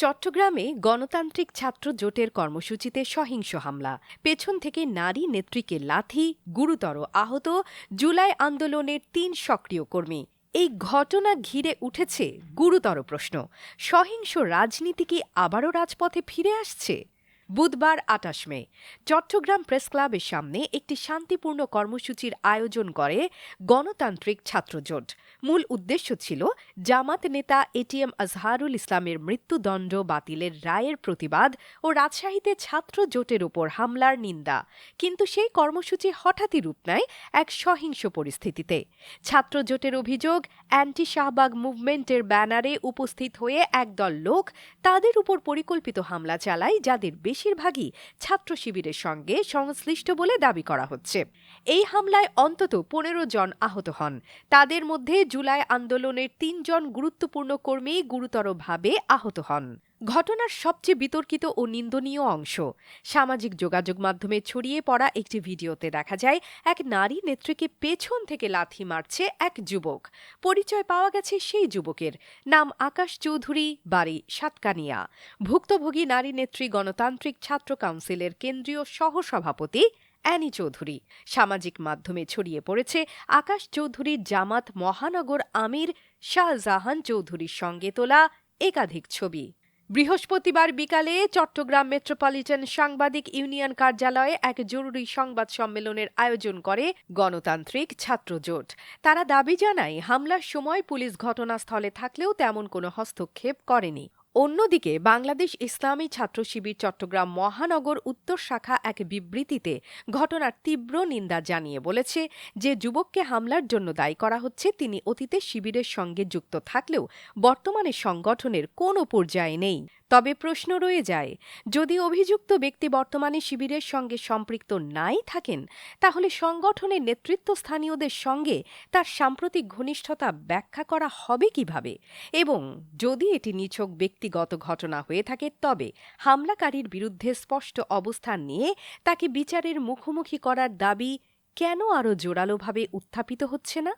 চট্টগ্রামে গণতান্ত্রিক ছাত্র জোটের কর্মসূচিতে সহিংস হামলা। পেছন থেকে নারী নেত্রীকে লাথি, গুরুতর আহত, জুলাই আন্দোলনের তিন সক্রিয় কর্মী। এই ঘটনা ঘিরে উঠেছে গুরুতর প্রশ্ন, সহিংস রাজনীতি কি আবারও রাজপথে ফিরে আসছে? বুধবার আটাশ মে, চট্টগ্রাম প্রেস ক্লাবের সামনে একটি শান্তিপূর্ণ কর্মসূচির আয়োজন করে গণতান্ত্রিক ছাত্রজোট। মূল উদ্দেশ্য ছিল জামাত নেতা এটিএম আজহারুল ইসলামের মৃত্যুদণ্ড বাতিলের রায়ের প্রতিবাদ ও রাজশাহীতে ছাত্র জোটের ওপর হামলার নিন্দা। কিন্তু সেই কর্মসূচি হঠাৎই রূপ নেয় এক সহিংস পরিস্থিতিতে। ছাত্র জোটের অভিযোগ অ্যান্টি শাহবাগ মুভমেন্টের ব্যানারে উপস্থিত হয়ে একদল লোক তাদের উপর পরিকল্পিত হামলা চালায় যাদের বেশিরভাগই ছাত্র শিবিরের সঙ্গে সংশ্লিষ্ট বলে দাবি করা হচ্ছে। এই হামলায় অন্তত পনেরো জন আহত হন। তাদের মধ্যে জুলাই আন্দোলনের তিনজন গুরুত্বপূর্ণ কর্মী গুরুতরভাবে আহত হন। ঘটনার সবচেয়ে বিতর্কিত ও নিন্দনীয় অংশ। সামাজিক যোগাযোগ মাধ্যমে ছড়িয়ে পড়া একটি ভিডিওতে দেখা যায়, এক নারী নেত্রীকে পেছন থেকে লাথি মারছে এক যুবক। পরিচয় পাওয়া গেছে সেই যুবকের। নাম আকাশ চৌধুরী, বাড়ি সাতকানিয়া। ভুক্তভোগী নারী নেত্রী গণতান্ত্রিক ছাত্র কাউন্সিলের কেন্দ্রীয় সহসভাপতি অ্যানি চৌধুরী। সামাজিক মাধ্যমে ছড়িয়ে পড়েছে আকাশ চৌধুরীর জামাত মহানগর আমির, শাহজাহান চৌধুরীর সঙ্গে তোলা একাধিক ছবি। বৃহস্পতিবার বিকালে চট্টগ্রাম মেট্রোপলিটন সাংবাদিক ইউনিয়ন কার্যালয়ে এক জরুরি সংবাদ সম্মেলনের আয়োজন করে গণতান্ত্রিক ছাত্র জোট তারা দাবি জানায়, হামলার সময় পুলিশ ঘটনাস্থলে থাকলেও তেমন কোনো হস্তক্ষেপ করেনি। অন্যদিকে বাংলাদেশ ইসলামী ছাত্র শিবির চট্টগ্রাম মহানগর উত্তর শাখা এক বিবৃতিতে ঘটনার তীব্র নিন্দা জানিয়ে বলেছে যে যুবককে হামলার জন্য দায়ী করা হচ্ছে, তিনি অতীতে শিবিরের সঙ্গে যুক্ত থাকলেও বর্তমানে সংগঠনের কোনো পর্যায়ে নেই। তবে প্রশ্ন রয়ে যায়, যদি অভিযুক্ত ব্যক্তি বর্তমানে শিবিরের সঙ্গে সম্পৃক্ত নাই থাকেন, তাহলে সংগঠনের নেতৃত্বস্থানীয়দের সঙ্গে তার সাম্প্রতিক ঘনিষ্ঠতা ব্যাখ্যা করা হবে কীভাবে? এবং যদি এটি নিছক ব্যক্তিগত ঘটনা হয়ে থাকে, তবে হামলাকারীর বিরুদ্ধে স্পষ্ট অবস্থান নিয়ে তাকে বিচারের মুখোমুখি করার দাবি কেন আরও জোরালোভাবে উত্থাপিত হচ্ছে না?